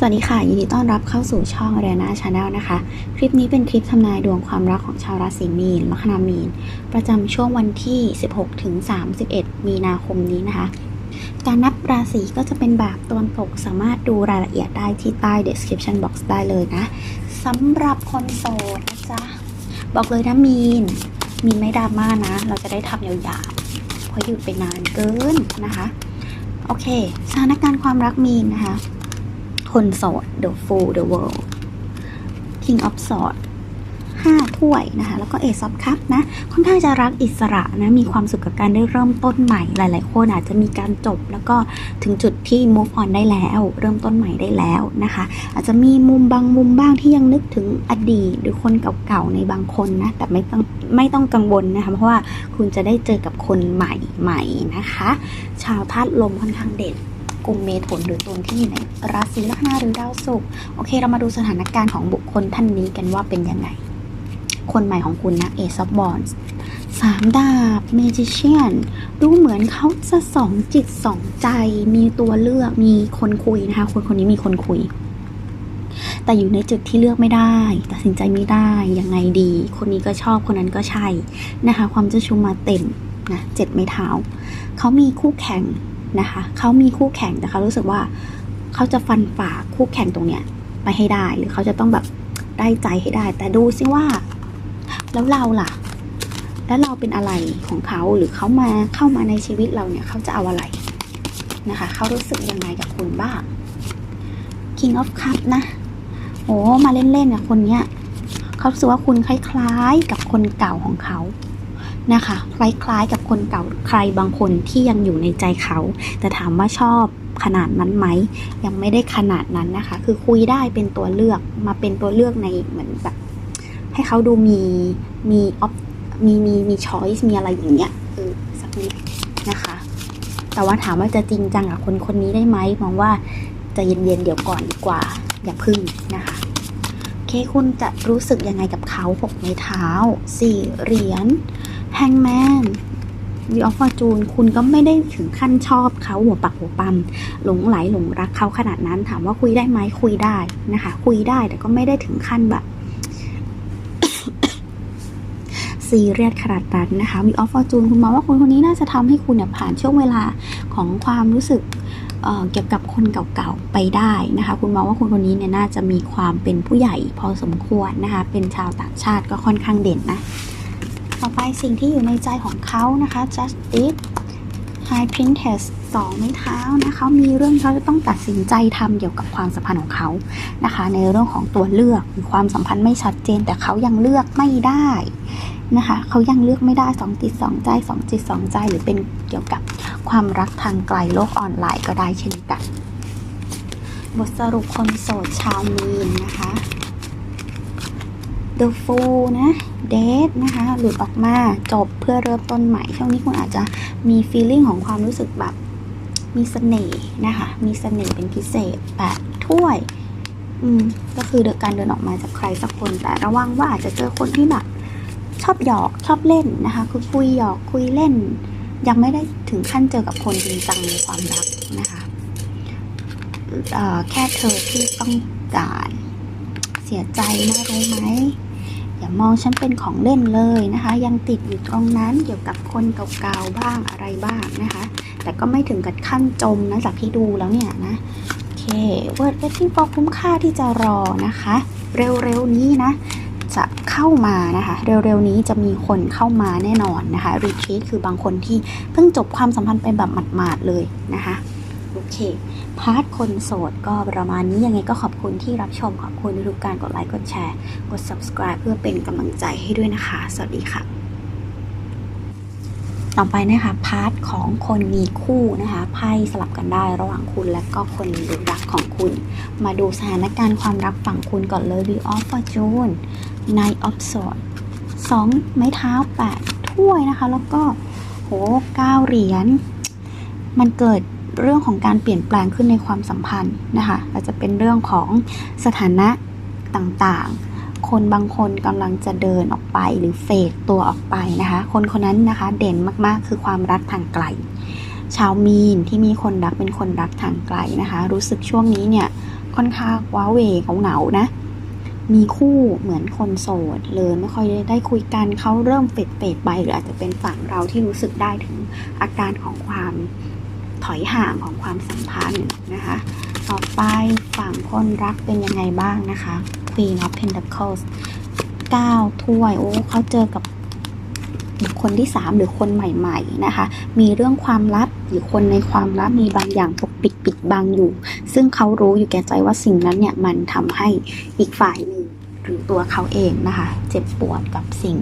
สวัสดีค่ะ ยินดีต้อนรับเข้าสู่ช่อง a r e n a Channel นะคะ คลิปนี้เป็นคลิปทำนายดวงความรักของชาวราศีมีน ลัคนามีน ประจำช่วงวันที่ 16ถึง31 มีนาคมนี้นะคะ การนับราศีก็จะเป็นแบบตะวันตกสามารถดูรายละเอียดได้ที่ใต้ description box ได้เลยนะสำหรับคนโสดนะจ๊ะ บอกเลยนะมีน มีนไม่ดราม่านะ เราจะได้ทำยาวๆเพราะหยุดไปนานเกินนะคะ โอเค สถานการณ์ความรักมีนนะคะ คนโสด The Fool The World King of Swords ห้าถ้วยนะคะ แล้วก็ Ace of Cups นะ ค่อนข้างจะรักอิสระนะ มีความสุขกับการได้เริ่มต้นใหม่ หลาย ๆ คนอาจจะมีการจบ แล้วก็ถึงจุดที่ move on ได้แล้ว เริ่มต้นใหม่ได้แล้วนะคะ อาจจะมีมุมบางมุมบ้างที่ยังนึกถึงอดีต หรือคนเก่า ๆ ในบางคนนะ แต่ไม่ต้องไม่ต้องกังวลนะคะ เพราะว่าคุณจะได้เจอกับคนใหม่ ๆ นะคะ ชาวธาตุลมค่อนข้างเด่น กลุ่มเมถุนหรือตุลที่อยู่ในราศีลัคนาหรือดาวศุกร์โอเค เรามาดูสถานการณ์ของบุคคลท่านนี้กันว่าเป็นยังไง คนใหม่ของคุณนะ Ace of Wands สามดาบ Magician ดูเหมือนเขาจะสองจิตสองใจมีตัวเลือกมีคนคุยนะคะ คนคนนี้มีคนคุย แต่อยู่ในจุดที่เลือกไม่ได้ตัดสินใจไม่ได้ยังไงดี คนนี้ก็ชอบคนนั้นก็ใช่นะคะ ความเจ้าชู้มาเต็มนะเจ็ดไม้เท้าเขามีคู่แข่ง นะคะเขามีคู่แข่งแต่เขารู้สึกว่าเขาจะฟันฝ่าคู่แข่งตรงเนี้ยไปให้ได้หรือเขาจะต้องแบบได้ใจให้ได้ แต่ดูซิว่า แล้วเราล่ะ แล้วเราเป็นอะไรของเขาหรือเขามาเข้ามาในชีวิตเราเนี่ยเขาจะเอาอะไรนะคะเขารู้สึกยังไงกับคุณบ้าง King of Cup นะโอ้มาเล่นๆเนี่ยคนเนี้ยเขาสึกว่าคุณคล้ายๆ กับคนเก่าของเขา นะคะ คล้ายๆกับคนเก่าใครบางคนที่ยังอยู่ในใจเขา แต่ถามว่าชอบขนาดนั้นไหม ยังไม่ได้ขนาดนั้นนะคะ คือคุยได้เป็นตัวเลือกมาเป็นตัวเลือกในเหมือนแบบ ให้เขาดูมีมีออฟมีมีมีช้อยส์มีอะไรอย่างเงี้ยเออสักนิดนะคะ แต่ว่าถามว่าจะจริงจังกับคนคนนี้ได้ไหมมองว่าจะเย็นๆเดี๋ยวก่อนดีกว่า อย่าพึ่งนะคะโอเคคุณจะรู้สึกยังไงกับเขาหกไม้เท้าสี่เหรียญ แฮงแมนวีออฟฟอร์จูนคุณก็ไม่ได้ถึงขั้นชอบเขาหัวปักหัวปั๊มหลงไหลหลงรักเขาขนาดนั้นถามว่าคุยได้ไหมคุยได้นะคะ คุยได้แต่ก็ไม่ได้ถึงขั้นแบบซีเรียสขนาดนั้นนะคะวีออฟฟอร์จูนคุณมองว่าคนคนนี้น่าจะทำให้คุณเนี่ยผ่านช่วงเวลาของความรู้สึกเเกี่ยวกับคนเก่าๆไปได้นะคะ คุณมองว่าคนคนนี้เนี่ยน่าจะมีความเป็นผู้ใหญ่พอสมควรนะคะ เป็นชาวต่างชาติก็ค่อนข้างเด่นนะ ต่อไปสิ่งที่อยู่ในใจของเขานะคะ justice high princess สองไม้เท้านะเขามีเรื่องเขาจะต้องตัดสินใจทำเกี่ยวกับความสัมพันธ์ของเขานะคะ ในเรื่องของตัวเลือกความสัมพันธ์ไม่ชัดเจน แต่เขายังเลือกไม่ได้นะคะเขายังเลือกไม่ได้สองจิตสองใจสองจิตสองใจหรือเป็นเกี่ยวกับความรักทางไกลโลกออนไลน์ก็ได้เช่นกัน บทสรุปคนโสดชาวมีนนะคะ The Fool นะ Date นะคะ หลุดออกมาจบเพื่อเริ่มต้นใหม่ ช่วงนี้คุณอาจจะมี feeling ของความรู้สึกแบบมีเสน่ห์นะคะ มีเสน่ห์เป็นพิเศษแบบถ้วย อืม ก็คือเดการเดินออกมาจากใครสักคน แต่ระวังว่าอาจจะเจอคนที่แบบชอบหยอกชอบเล่นนะคะ คือคุยหยอกคุยเล่น ยังไม่ได้ถึงขั้นเจอกับคนจริงจังในความรักนะคะเออแค่เธอที่ต้องการเสียใจนะรู้ไหม อย่ามองฉันเป็นของเล่นเลยนะคะ ยังติดอยู่ตรงนั้นเกี่ยวกับคนเก่าๆบ้างอะไรบ้างนะคะ แต่ก็ไม่ถึงกับขั้นจมนะจากที่ดูแล้วเนี่ยนะโอเคเวิร์ดเวทติ้งฟอคุ้มค่าที่จะรอนะคะ เร็วๆนี้นะ จะเข้ามานะคะ เร็วๆนี้จะมีคนเข้ามาแน่นอนนะคะรีทรีคือบางคนที่เพิ่งจบความสัมพันธ์ไปแบบหมาดๆเลยนะคะโอเค พาร์ทคนโสดก็ประมาณนี้ยังไงก็ขอบคุณที่รับชมขอบคุณทุกการกดไลค์กดแชร์ กด subscribe เพื่อเป็นกำลังใจให้ด้วยนะคะ สวัสดีค่ะ ต่อไปนะคะพาร์ทของคนมีคู่นะคะไพ่สลับกันได้ระหว่างคุณและก็คนรักของคุณ มาดูสถานการณ์ความรักฝั่งคุณก่อนเลย Wheel of Fortune Knight of Swords สองไม้เท้าแปดถ้วยนะคะ แล้วก็โหเก้าเหรียญมันเกิด เรื่องของการเปลี่ยนแปลงขึ้นในความสัมพันธ์นะคะอาจจะเป็นเรื่องของสถานะต่างๆ คนบางคนกำลังจะเดินออกไปหรือเฟดตัวออกไปนะคะ คนคนนั้นนะคะเด่นมากๆ คือความรักทางไกล ชาวมีนที่มีคนรักเป็นคนรักทางไกลนะคะ รู้สึกช่วงนี้เนี่ยค่อนข้างว้าเวเหงาๆนะมีคู่เหมือนคนโสดเลยไม่ค่อยได้คุยกันเขาเริ่มเฟดเฟดๆไปหรืออาจจะเป็นฝั่งเราที่รู้สึกได้ถึงอาการของความ ถอยห่างของความสัมพันธ์นะคะ ต่อไปฝั่งคนรักเป็นยังไงบ้างนะคะ Queen of Pentacles 9ถ้วย โอ้เขาเจอกับบุคคลที่ 3 หรือคนใหม่ๆนะคะ มีเรื่องความลับหรือคนในความลับมีบางอย่างปกปิดปิดบังอยู่ ซึ่งเขารู้อยู่แก่ใจว่าสิ่งนั้นเนี่ยมันทำให้อีกฝ่ายหนึ่งหรือตัวเขาเองนะคะ เจ็บปวดกับสิ่ง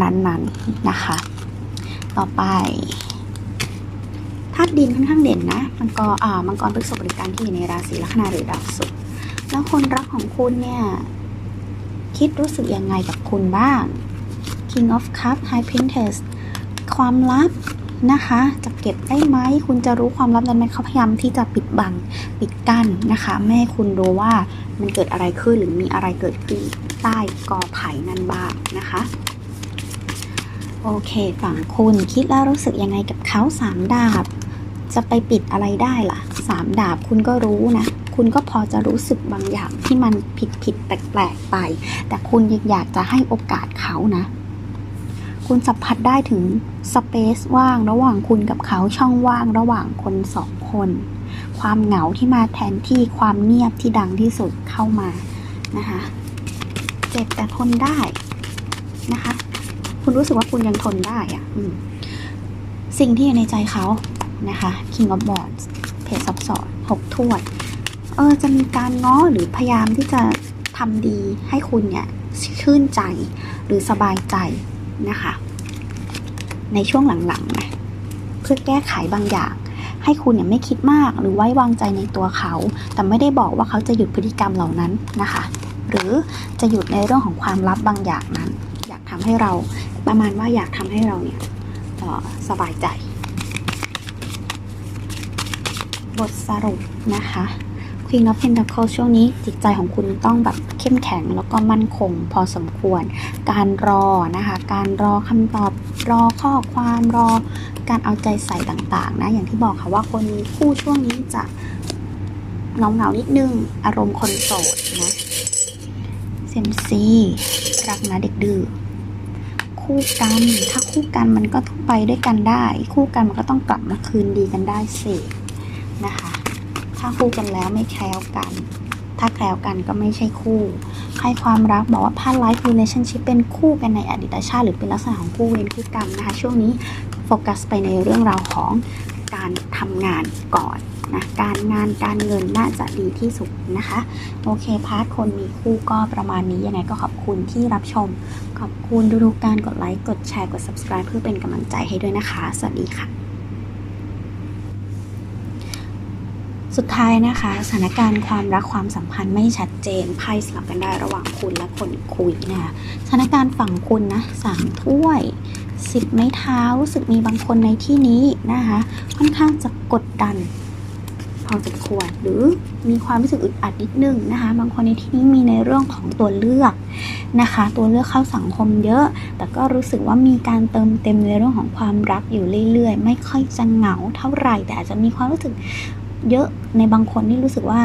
นั้นๆนะคะ ต่อไป ธาตุดินค่อนข้างเด่นนะมังกรอ่ามังกรพฤกษบริการที่อยู่ในราศีลัคนาหรือดาวศุกร์แล้วคนรักของคุณเนี่ยคิดรู้สึกยังไงกับคุณบ้าง King of Cups High Princess ความลับนะคะ จะเก็บได้ไหมคุณจะรู้ความลับนั้นไหมเขาพยายามที่จะปิดบังปิดกั้นนะคะไม่ให้คุณรู้ว่ามันเกิดอะไรขึ้นหรือมีอะไรเกิดขึ้นใต้กอไผ่นั่นบ้างนะคะ โอเค ฝั่งคุณคิดแล้วรู้สึกยังไงกับเขาสามดาบ จะไปปิดอะไรได้ล่ะสามดาบคุณก็รู้นะ คุณก็พอจะรู้สึกบางอย่างที่มันผิดผิดแปลกๆไป แต่คุณยังอยากจะให้โอกาสเขานะ คุณสัมผัสได้ถึงสเปซว่างระหว่างคุณกับเขาช่องว่างระหว่างคนสองคน ความเหงาที่มาแทนที่ความเงียบที่ดังที่สุดเข้ามานะคะเจ็บแต่ทนได้นะคะ คุณรู้สึกว่าคุณยังทนได้อะอืมสิ่งที่อยู่ในใจเขา นะคะ King of Wands เพจซับซ้อนหกถ้วยเออจะมีการง้อหรือพยายามที่จะทำดีให้คุณเนี่ยชื่นใจหรือสบายใจนะคะ ในช่วงหลังๆนะเพื่อแก้ไขบางอย่าง ให้คุณเนี่ยไม่คิดมากหรือไว้วางใจในตัวเขา แต่ไม่ได้บอกว่าเขาจะหยุดพฤติกรรมเหล่านั้นนะคะ หรือจะหยุดในเรื่องของความลับบางอย่างนั้น อยากทำให้เราประมาณว่าอยากทำให้เราเนี่ยสบายใจ บทสรุปนะคะ Queen of Pentacles ช่วงนี้จิตใจของคุณต้องแบบเข้มแข็งแล้วก็มั่นคงพอสมควร การรอนะคะ การรอคำตอบรอข้อความรอการเอาใจใส่ต่างๆนะอย่างที่บอกค่ะว่าคนมีคู่ช่วงนี้จะเงาเงานิดนึง อารมณ์คนโสดนะเซมซีรักนะเด็กดื้อคู่กันถ้าคู่กันมันก็ต้องไปด้วยกันได้ คู่กันมันก็ต้องกลับมาคืนดีกันได้สิ นะคะ ถ้าคู่กันแล้วไม่แคล้วกัน ถ้าแคล้วกันก็ไม่ใช่คู่ให้ความรักบอกว่าพา life relationship เป็นคู่กันในอดีตชาติหรือเป็นลักษณะของคู่เวรคู่กรรมนะคะ ช่วงนี้โฟกัสไปในเรื่องราวของการทำงานก่อนนะการงานการเงินน่าจะดีที่สุดนะคะ โอเคพาร์ทคนมีคู่ก็ประมาณนี้ยังไงก็ขอบคุณที่รับชม ขอบคุณทุกๆการกดไลค์ กดแชร์ กด subscribe เพื่อเป็นกำลังใจให้ด้วยนะคะ สวัสดีค่ะ สุดท้ายนะคะสถานการณ์ความรักความสัมพันธ์ไม่ชัดเจนไพ่สลับกันได้ระหว่างคุณและคนคุยนะคะสถานการณ์ฝั่งคุณนะสามถ้วยสิบไม้เท้ารู้สึกมีบางคนในที่นี้นะคะค่อนข้างจะกดดันพอสมควรหรือมีความรู้สึกอึดอัดนิดนึงนะคะ บางคนในที่นี้มีในเรื่องของตัวเลือกนะคะ ตัวเลือกเข้าสังคมเยอะ แต่ก็รู้สึกว่ามีการเติมเต็มในเรื่องของความรักอยู่เรื่อยๆ ไม่ค่อยจะเหงาเท่าไหร่ แต่อาจจะมีความรู้สึก เยอะในบางคนที่รู้สึกว่า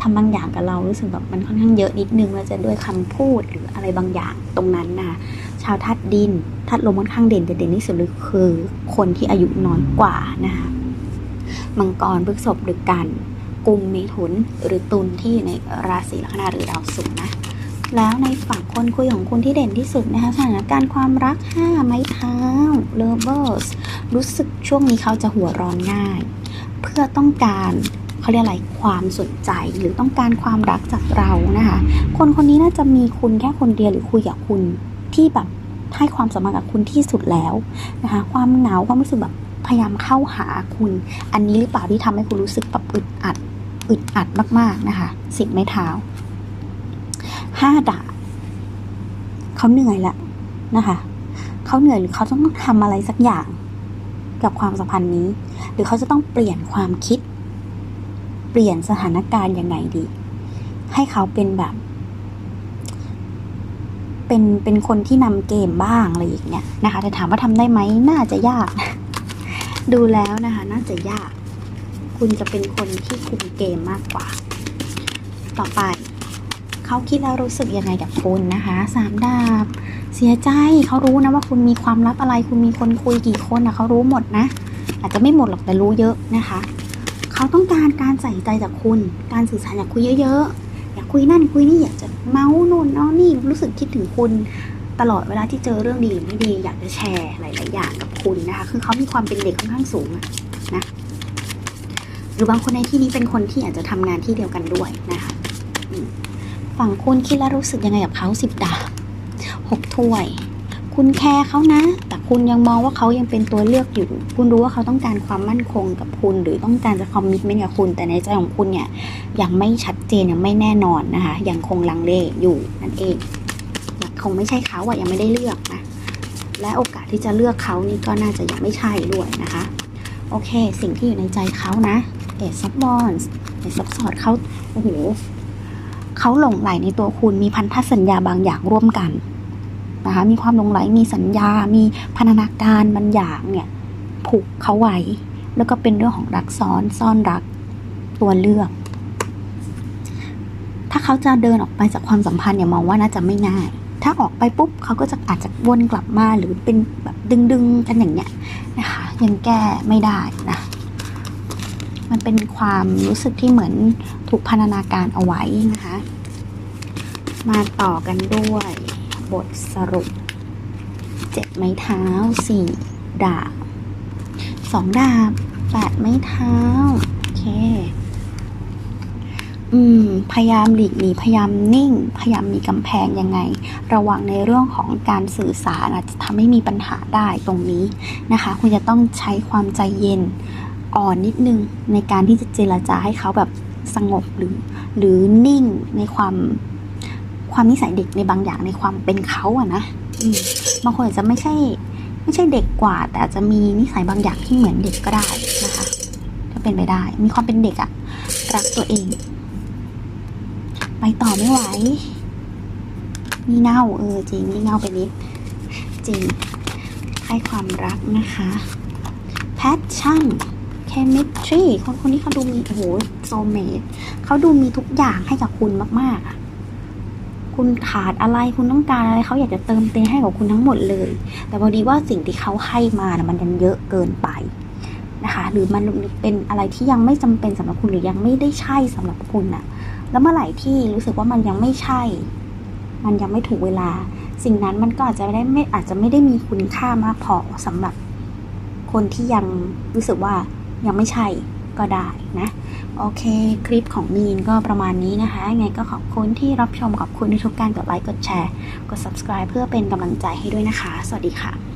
ทำบางอย่างกับเรารู้สึกแบบมันค่อนข้างเยอะนิดนึงเราจะด้วยคำพูดหรืออะไรบางอย่างตรงนั้นนะคะชาวธาตุดินธาตุลมค่อนข้างเด่นแต่เด่นที่สุดเลยคือ คนที่อายุน้อยกว่านะคะมังกรพฤกษบหรือกันกุมเมถุนหรือตุลที่อยู่ในราศีลัคนาหรือดาวศุกร์นะ แล้วในฝั่งคนคุยของคุณที่เด่นที่สุดนะคะสถานการณ์ความรักห้าไม้เท้า lovers รู้สึกช่วงนี้เขาจะหัวร้อนง่าย เพื่อต้องการเขาเรียกอะไรความสนใจหรือต้องการความรักจากเรานะคะ คนคนนี้น่าจะมีคุณแค่คนเดียวหรือคุยกับคุณที่แบบให้ความสำคัญกับคุณที่สุดแล้วนะคะ ความเหงาความรู้สึกแบบพยายามเข้าหาคุณ อันนี้หรือเปล่าที่ทำให้คุณรู้สึกแบบอึดอัดอึดอัดมากๆนะคะสิบไม้เท้า ห้าดาเขาเหนื่อยล้วนะคะเขาเหนื่อยหรือเขาต้องทำอะไรสักอย่างกับความสัมพันธ์นี้ หรือเขาจะต้องเปลี่ยนความคิด เปลี่ยนสถานการณ์ยังไงดี ให้เขาเป็นแบบ เป็นเป็นคนที่นำเกมบ้างอะไรอย่างเงี้ยนะคะ แต่ถามว่าทำได้ไหมน่าจะยาก ดูแล้วนะคะ น่าจะยาก คุณจะเป็นคนที่คุมเกมมากกว่า ต่อไป เขาคิดแล้วรู้สึกยังไงกับคุณนะคะสามดาบ เสียใจเขารู้นะว่าคุณมีความลับอะไร คุณมีคนคุยกี่คนนะเขารู้หมดนะ อาจจะไม่หมดหรอกแต่รู้เยอะนะคะ เขาต้องการการใส่ใจจากคุณ การสื่อสารอยากคุยเยอะๆอยากคุยนั่นคุยนี่อยากจะเมาส์นู่นเอานี่รู้สึกคิดถึงคุณตลอดเวลาที่เจอเรื่องดีหรือไม่ดี อยากจะแชร์หลาย ๆ อย่างกับคุณนะคะ คือเขามีความเป็นเด็กค่อนข้างสูงนะหรือบางคนในที่นี้เป็นคนที่อาจจะทำงานที่เดียวกันด้วยนะคะ ฝั่งคุณคิดแล้วรู้สึกยังไงกับเขาสิบดาบหกถ้วย คุณแคร์เขานะ แต่คุณยังมองว่าเขายังเป็นตัวเลือกอยู่ คุณรู้ว่าเขาต้องการความมั่นคงกับคุณ หรือต้องการจะคอมมิตเมนต์กับคุณ แต่ในใจของคุณเนี่ยยังไม่ชัดเจนยังไม่แน่นอนนะคะ ยังคงลังเลอยู่นั่นเองยังคงไม่ใช่เขาอะยังไม่ได้เลือกนะ และโอกาสที่จะเลือกเขานี่ก็น่าจะยังไม่ใช่ด้วยนะคะ โอเค สิ่งที่อยู่ในใจเขานะเอซับบอนเอซับสอดเขาโอ้โห เขาหลงไหลในตัวคุณมีพันธสัญญาบางอย่างร่วมกันนะคะมีความหลงไหลมีสัญญา มีพันธนาการบางอย่างเนี่ยผูกเขาไว้ แล้วก็เป็นเรื่องของรักซ้อนซ่อนรักตัวเลือก ถ้าเขาจะเดินออกไปจากความสัมพันธ์เนี่ยมองว่าน่าจะไม่ง่าย ถ้าออกไปปุ๊บเขาก็จะอาจจะวนกลับมาหรือเป็นแบบดึงๆกันอย่างเงี้ยนะคะยังแก้ไม่ได้นะ มันเป็นความรู้สึกที่เหมือนถูกพันธนาการเอาไว้นะคะ มาต่อกันด้วย บทสรุปเจ็ดไม้เท้าสี่ดาบสองดาบแปดไม้เท้า โอเค อืม พยายามหลีกหนีพยายามนิ่ง พยายามมีกำแพงยังไง ระวังในเรื่องของการสื่อสารอาจจะทำให้มีปัญหาได้ตรงนี้นะคะ คุณจะต้องใช้ความใจเย็น อ่อนนิดนึงในการที่จะเจรจาให้เขาแบบสงบหรือ หรือนิ่งในความความนิสัยเด็กในบางอย่างในความเป็นเขาอะนะอืมบางคนอาจจะไม่ใช่ ไม่ใช่เด็กกว่า แต่อาจจะมีนิสัยบางอย่างที่เหมือนเด็กก็ได้นะคะก็เป็นไปได้ มีความเป็นเด็กอะรักตัวเอง ไปต่อไม่ไหวนี่เง่าเออจริงนี่เง่าไปนิดจริงให้ความรักนะคะ passion chemistry คนคนนี้เขาดูมีโอ้โห soulmate เขาดูมีทุกอย่างให้กับคุณมาก ๆคุณขาดอะไรคุณต้องการอะไรเขาอยากจะเติมเต็มให้กับคุณทั้งหมดเลย แต่พอดีว่าสิ่งที่เขาให้มานะมันยังเยอะเกินไปนะคะ หรือมันเป็นอะไรที่ยังไม่จำเป็นสำหรับคุณหรือยังไม่ได้ใช่สำหรับคุณน่ะ แล้วเมื่อไหร่ที่รู้สึกว่ามันยังไม่ใช่ มันยังไม่ถูกเวลา สิ่งนั้นมันก็อาจจะไม่ได้ไม่อาจจะไม่ได้มีคุณค่ามากพอสำหรับคนที่ยังรู้สึกว่า ยังไม่ใช่ก็ได้นะ โอเค คลิปของมีนก็ประมาณนี้นะคะไงก็ขอบคุณที่รับชมขอบคุณทุกการกดไลค์กดแชร์ กด subscribe เพื่อเป็นกำลังใจให้ด้วยนะคะ สวัสดีค่ะ